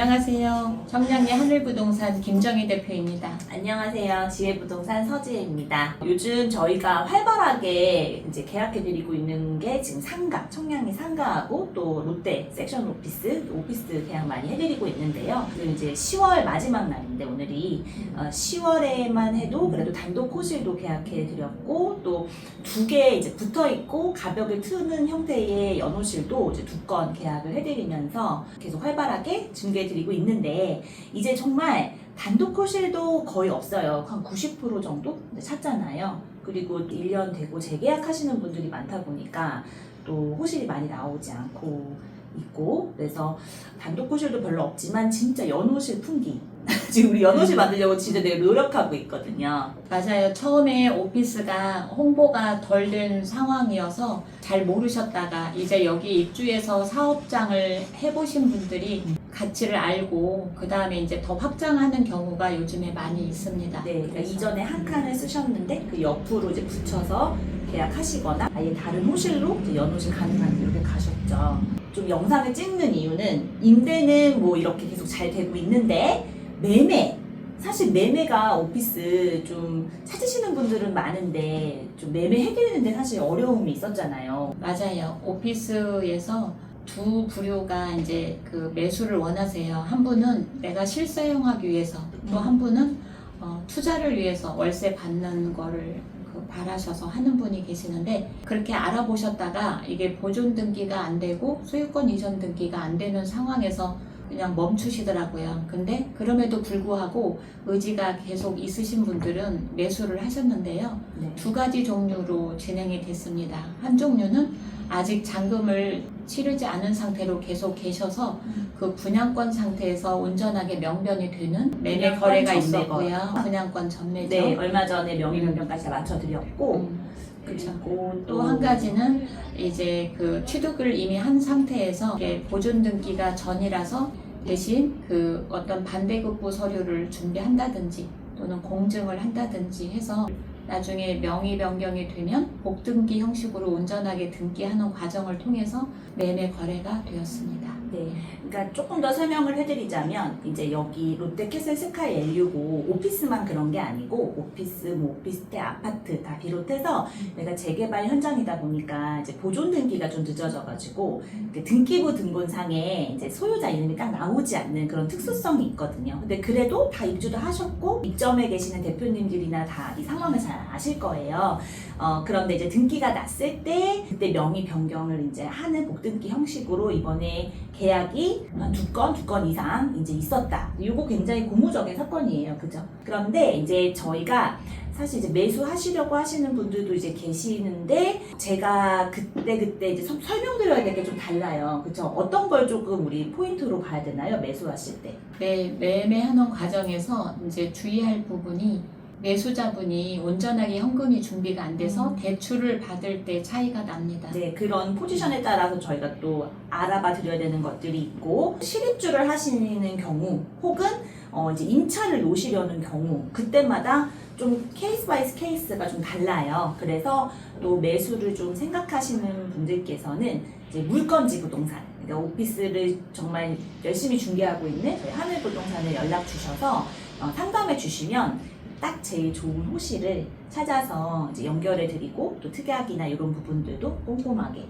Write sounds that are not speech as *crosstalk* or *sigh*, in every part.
안녕하세요. 청량리 하늘부동산 김정희 대표입니다. 안녕하세요. 지혜부동산 서지혜입니다. 요즘 저희가 활발하게 이제 계약해드리고 있는 게 지금 상가, 청량리 상가하고 또 롯데 섹션 오피스, 오피스 계약 많이 해드리고 있는데요. 그리고 이제 10월 마지막 날인데 오늘이 어, 10월에만 해도 그래도 단독 호실도 계약해드렸고 또 두 개 이제 붙어 있고 가벽을 트는 형태의 연호실도 이제 두 건 계약을 해드리면서 계속 활발하게 중개해 드리고 있는데 이제 정말 단독 호실도 거의 없어요. 한 90% 정도 찾잖아요. 그리고 1년 되고 재계약하시는 분들이 많다 보니까 또 호실이 많이 나오지 않고 있고 그래서 단독 호실도 별로 없지만 진짜 연호실 풍기 *laughs* 지금 우리 연호실 만들려고 진짜 내가 노력하고 있거든요. 맞아요. 처음에 오피스가 홍보가 덜 된 상황이어서 잘 모르셨다가 이제 여기 입주해서 사업장을 해보신 분들이 가치를 알고 그 다음에 이제 더 확장하는 경우가 요즘에 많이 있습니다. 네, 그러니까 그래서- 이전에 한 칸을 쓰셨는데 그 옆으로 이제 붙여서 계약하시거나 아예 다른 호실로 연호실 가능한 이렇게 가셨죠. 좀 영상을 찍는 이유는 임대는 뭐 이렇게 계속 잘 되고 있는데 매매 사실 매매가 오피스 좀 찾으시는 분들은 많은데 좀 매매 해드리는데 사실 어려움이 있었잖아요. 맞아요. 오피스에서 두 부류가 이제 그 매수를 원하세요. 한 분은 내가 실사용하기 위해서, 또 한 분은 어, 투자를 위해서 월세 받는 거를 그 바라셔서 하는 분이 계시는데 그렇게 알아보셨다가 이게 보존 등기가 안 되고 소유권 이전 등기가 안 되는 상황에서 그냥 멈추시더라고요. 근데 그럼에도 불구하고 의지가 계속 있으신 분들은 매수를 하셨는데요. 네. 두 가지 종류로 진행이 됐습니다. 한 종류는 아직 잔금을 치르지 않은 상태로 계속 계셔서 그 분양권 상태에서 온전하게 명변이 되는 매매 분양권 거래가. 있었고요. 분양권 전매죠. 네, 얼마 전에 명의 변경까지 다 맞춰드렸고 음. 그리고 또 한 가지는 이제 그 취득을 이미 한 상태에서 이게 보존 등기가 전이라서 대신 그 어떤 반대급부 서류를 준비한다든지 또는 공증을 한다든지 해서 나중에 명의 변경이 되면 복등기 형식으로 온전하게 등기하는 과정을 통해서 매매 거래가 되었습니다. 네, 그러니까 조금 더 설명을 해드리자면 이제 여기 롯데 캐슬 스카이 L65 오피스만 그런 게 아니고 오피스, 뭐 오피스텔, 아파트 다 비롯해서 내가 재개발 현장이다 보니까 이제 보존 등기가 좀 늦어져가지고 그 등기부 등본상에 이제 소유자 이름이 딱 나오지 않는 그런 특수성이 있거든요. 근데 그래도 다 입주도 하셨고 입점에 계시는 대표님들이나 다 이 상황을 잘 아실 거예요. 어, 그런데 이제 등기가 났을 때 그때 명의 변경을 이제 하는 복등기 형식으로 이번에 계약이 두 건, 두 건 이상 이제 있었다. 이거 굉장히 고무적인 사건이에요. 그죠? 그런데 이제 저희가 사실 이제 매수하시려고 하시는 분들도 이제 계시는데 제가 그때 그때 이제 설- 설명드려야 될 게 좀 달라요. 그죠? 어떤 걸 조금 우리 포인트로 봐야 되나요? 매수하실 때. 네, 매매하는 과정에서 이제 주의할 부분이 매수자분이 온전하게 현금이 준비가 안 돼서 음. 대출을 받을 때 차이가 납니다. 네, 그런 포지션에 따라서 저희가 또 알아봐 드려야 되는 것들이 있고, 실입주를 하시는 경우, 혹은 어, 이제 임차를 놓으시려는 경우, 그때마다 좀 케이스 바이 케이스가 좀 달라요. 그래서 또 매수를 좀 생각하시는 분들께서는 이제 물건지 부동산, 그러니까 오피스를 정말 열심히 중개하고 있는 저희 하늘 부동산에 연락 주셔서 어, 상담해 주시면 딱 제일 좋은 호실을 찾아서 이제 연결해 드리고 또 특약이나 이런 부분들도 꼼꼼하게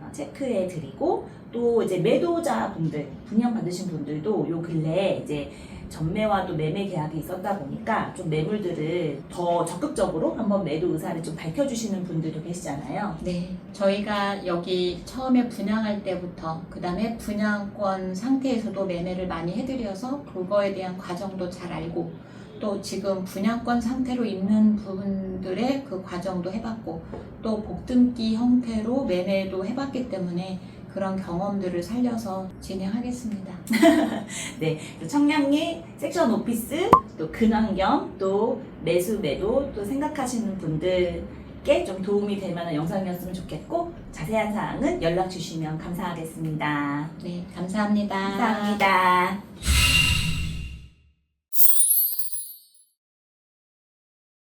어, 체크해 드리고 또 이제 매도자 분들 분양 받으신 분들도 요 근래에 이제 전매와 또 매매 계약이 있었다 보니까 좀 매물들을 더 적극적으로 한번 매도 의사를 좀 밝혀주시는 분들도 계시잖아요. 네, 저희가 여기 처음에 분양할 때부터 그 다음에 분양권 상태에서도 매매를 많이 해드려서 그거에 대한 과정도 잘 알고 또 지금 분양권 상태로 있는 분들의 그 과정도 해봤고 또 복등기 형태로 매매도 해봤기 때문에 그런 경험들을 살려서 진행하겠습니다. *laughs* 네, 또 청량리 섹션 오피스 또 근환경 또 매수 매도 또 생각하시는 분들께 좀 도움이 될 만한 영상이었으면 좋겠고 자세한 사항은 연락 주시면 감사하겠습니다. 네, 감사합니다. 감사합니다.